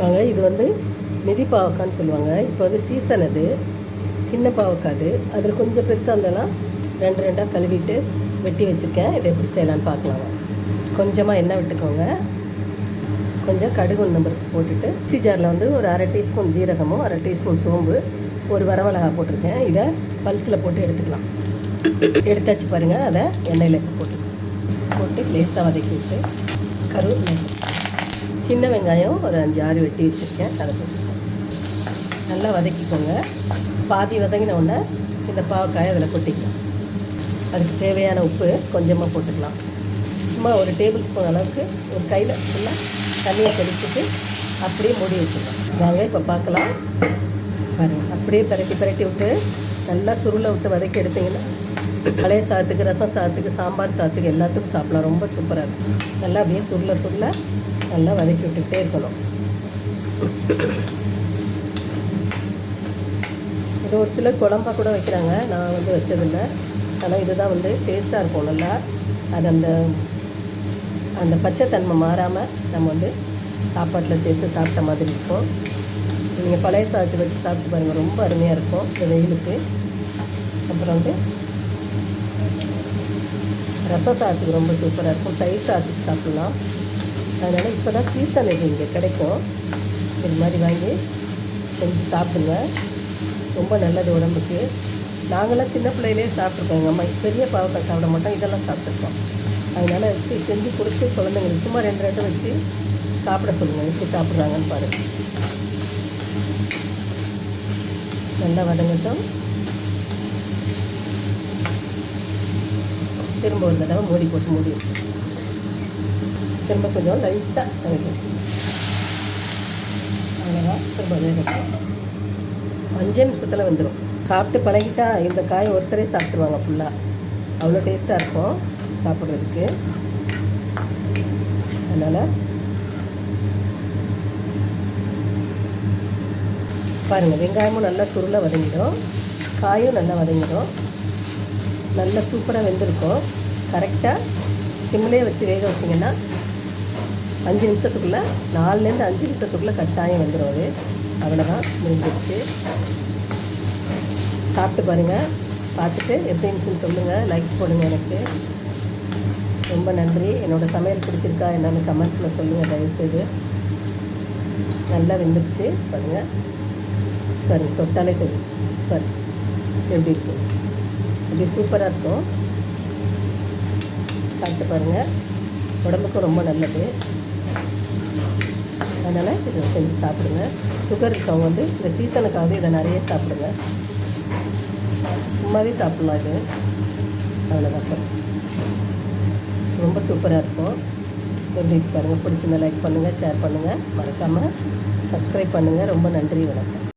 வாங்க இது வந்து மிதி பாவக்கான்னு சொல்லுவாங்க. இப்போ வந்து சீசன் அது. சின்ன பாவக்காய் அது. அதில் கொஞ்சம் பெருசாக இருந்தாலும் ரெண்டு ரெண்டாக கழுவிட்டு வெட்டி வச்சுருக்கேன். இதை எப்படி செய்யலான்னு பார்க்கலாம். கொஞ்சமாக எண்ணெய் விட்டுக்கோங்க. கொஞ்சம் கடுகு நம்பருக்கு போட்டுட்டு மிக்ஸி ஜாரில் வந்து ஒரு அரை டீஸ்பூன் ஜீரகமும் அரை டீஸ்பூன் சோம்பு ஒரு வரமிளகா போட்டிருக்கேன். இதை பல்ஸில் போட்டு எடுத்துக்கலாம். எடுத்தாச்சு பாருங்கள் அதை எண்ணெயில் போட்டு போட்டு லேசாக வதக்கி விட்டு கருவேப்பிலை சின்ன வெங்காயம் ஒரு அஞ்சு ஆறு வெட்டி வச்சுருக்கேன். அதை போட்டுருக்கேன் நல்லா வதக்கிக்கோங்க. பாதி வதங்கின உடனே இந்த பாவக்காயை அதில் கொட்டிக்கலாம். அதுக்கு தேவையான உப்பு கொஞ்சமாக போட்டுக்கலாம். சும்மா ஒரு டேபிள் ஸ்பூன் அளவுக்கு ஒரு கையில் ஃபுல்லாக தண்ணியை தெளிச்சுட்டு அப்படியே மூடி வச்சுக்கலாம். வாங்க இப்போ பார்க்கலாம். பாருங்கள் அப்படியே பிரட்டி பிரட்டி விட்டு நல்லா சுருளை விட்டு வதக்கி எடுத்தீங்கன்னா பழைய சாதத்துக்கு ரசம் சாதத்துக்கு சாம்பார் சாதத்துக்கு எல்லாத்துக்கும் சாப்பிடலாம். ரொம்ப சூப்பராக இருக்கும். நல்லா அப்படியே சுருள சுருள நல்லா வதக்கி விட்டுக்கிட்டே இருக்கணும். இது ஒரு சிலர் குழம்பாக கூட வைக்கிறாங்க. நான் வந்து வச்சதில்லை. ஆனால் இதுதான் வந்து டேஸ்ட்டாக இருக்கும் நல்லா. அது அந்த அந்த பச்சைத்தன்மை மாறாமல் நம்ம வந்து சாப்பாட்டில் சேர்த்து சாப்பிட்ட மாதிரி இருக்கும். நீங்கள் பழைய சாதத்தை வச்சு சாப்பிட்டு பாருங்கள் ரொம்ப அருமையாக இருக்கும். இந்த வெயிலுக்கு. அப்புறம் வந்து ரச சாதத்துக்கு ரொம்ப சூப்பராக இருக்கும். தயிர் சாதத்துக்கு சாப்பிட்லாம். அதனால் இப்போ தான் சீசன் இது இங்கே கிடைக்கும். இது மாதிரி வாங்கி செஞ்சு சாப்பிடுங்க. ரொம்ப நல்லது உடம்புக்கு. நாங்களாம் சின்ன பிள்ளையிலே சாப்பிட்ருக்கோம் எங்கள் அம்மா பெரிய பாவக்காய் சாப்பிட மாட்டோம். இதெல்லாம் சாப்பிட்ருக்கோம் அதனால் வச்சு செஞ்சு கொடுத்து குழந்தைங்களுக்கு சும்மா ரெண்டு ரெண்டு வச்சு சாப்பிட சொல்லுங்கள் எப்படி சாப்பிட்றாங்கன்னு பாருங்கள் நல்லா வதங்கட்டும். திரும்ப ஒரு தடவை மூடி போட்டு மூடி திரும்ப கொஞ்சம் லைட்டாக வதக்கணும் அவ்வளோதான் திரும்ப வேகட்டும் அஞ்சே நிமிஷத்தில் வந்துடும் சாப்பிட்டு பழகிட்டா இந்த காய் ஒருத்தரே சாப்பிட்ருவாங்க ஃபுல்லாக அவ்வளோ டேஸ்ட்டாக இருக்கும் சாப்பிட்றதுக்கு. அதனால் பாருங்கள் வெங்காயமும் நல்லா சுருளாக வதங்கிடும். காயும் நல்லா வதங்கிடும். நல்லா சூப்பராக வெந்திருக்கும். கரெக்டாக சிம்லேயே வச்சு வேக வச்சிங்கன்னா அஞ்சு நிமிஷத்துக்குள்ளே நாலுலேருந்து அஞ்சு நிமிஷத்துக்குள்ளே கட்டாயம் வந்துடும் அது. அவ்வளோதான் முடிஞ்சிருச்சு. சாப்பிட்டு பாருங்கள் பார்த்துட்டு எப்படி இருந்துச்சுன்னு சொல்லுங்கள் லைக் போடுங்க எனக்கு. ரொம்ப நன்றி. என்னோடய சமையல் பிடிச்சிருக்கா என்னென்னு கமெண்ட்ஸில் சொல்லுங்கள் தயவுசெய்து. நல்லா வெந்துருச்சு. பாருங்கள் பாருங்கள் தொட்டாலே தெரியும். பாரு எப்படி இருக்கு. இப்படி சூப்பராக இருக்கும். சாப்பிட்டு பாருங்கள் உடம்புக்கும் ரொம்ப நல்லது. அதனால் இதை செஞ்சு சாப்பிடுங்க. சுகர் இருக்கவங்க வந்து இந்த சீசனுக்காக இதை நிறைய சாப்பிடுங்க. சும்மாவே சாப்பிட்லாம் இது. அவ்வளோதான் ரொம்ப சூப்பராக இருக்கும். எப்படி பாருங்கள் பிடிச்சிருந்தா லைக் பண்ணுங்கள் ஷேர் பண்ணுங்கள் மறக்காமல் சப்ஸ்கிரைப் பண்ணுங்கள் ரொம்ப நன்றி வணக்கம்.